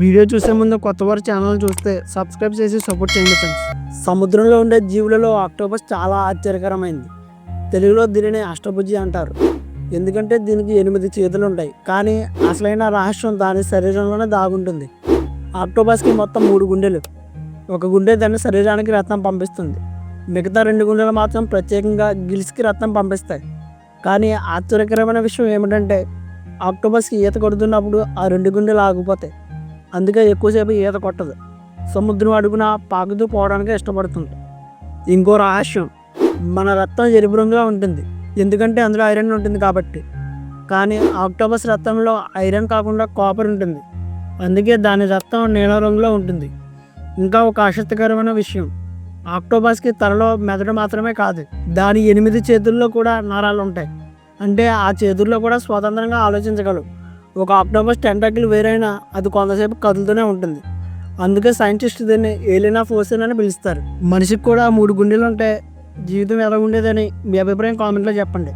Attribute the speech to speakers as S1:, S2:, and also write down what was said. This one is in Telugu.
S1: వీడియో చూసే ముందు కొత్త వారి ఛానల్ చూస్తే సబ్స్క్రైబ్ చేసి సపోర్ట్ చేయండి ఫ్రెండ్స్ సముద్రంలో ఉండే జీవులలో ఆక్టోపస్ చాలా ఆశ్చర్యకరమైంది. తెలుగులో దీనిని అష్టభుజి అంటారు. ఎందుకంటే దీనికి ఎనిమిది చేతులు ఉంటాయి. కానీ అసలైన రహస్యం దాని శరీరంలోనే దాగుంటుంది. ఆక్టోపస్కి మొత్తం మూడు గుండెలు. ఒక గుండె దాని శరీరానికి రత్నం పంపిస్తుంది. మిగతా రెండు గుండెలు మాత్రం ప్రత్యేకంగా గిల్స్కి రత్నం పంపిస్తాయి. కానీ ఆశ్చర్యకరమైన విషయం ఏమిటంటే ఆక్టోపస్కి ఈత కొడుతున్నప్పుడు ఆ రెండు గుండెలు ఆగిపోతాయి. అందుకే ఎక్కువసేపు ఈత కొట్టదు. సముద్రం అడుగున పాకుతూ పోవడానికి ఇష్టపడుతుంది. ఇంకో రహస్యం మన రక్తం ఎరుపు రంగులో ఉంటుంది. ఎందుకంటే అందులో ఐరన్ ఉంటుంది కాబట్టి. కానీ ఆక్టోపస్ రక్తంలో ఐరన్ కాకుండా కాపర్ ఉంటుంది. అందుకే దాని రక్తం నీల రంగులో ఉంటుంది. ఇంకా ఒక ఆసక్తికరమైన విషయం ఆక్టోపస్కి తలలో మెదడు మాత్రమే కాదు దాని ఎనిమిది చేతుల్లో కూడా నరాలు ఉంటాయి అంటే ఆ చేతుల్లో కూడా స్వతంత్రంగా ఆలోచించగలవు. ఒక ఆక్టోపస్ టెంటాకిల్ వేరైనా అది కొంతసేపు కదులుతూనే ఉంటుంది. అందుకే సైంటిస్ట్ దీన్ని ఏలినా ఫోర్సెన్ అని పిలుస్తారు. మనిషికి కూడా మూడు గుండెలు ఉంటే జీవితం ఎలా ఉండేదని మీ అభిప్రాయం కామెంట్లో చెప్పండి.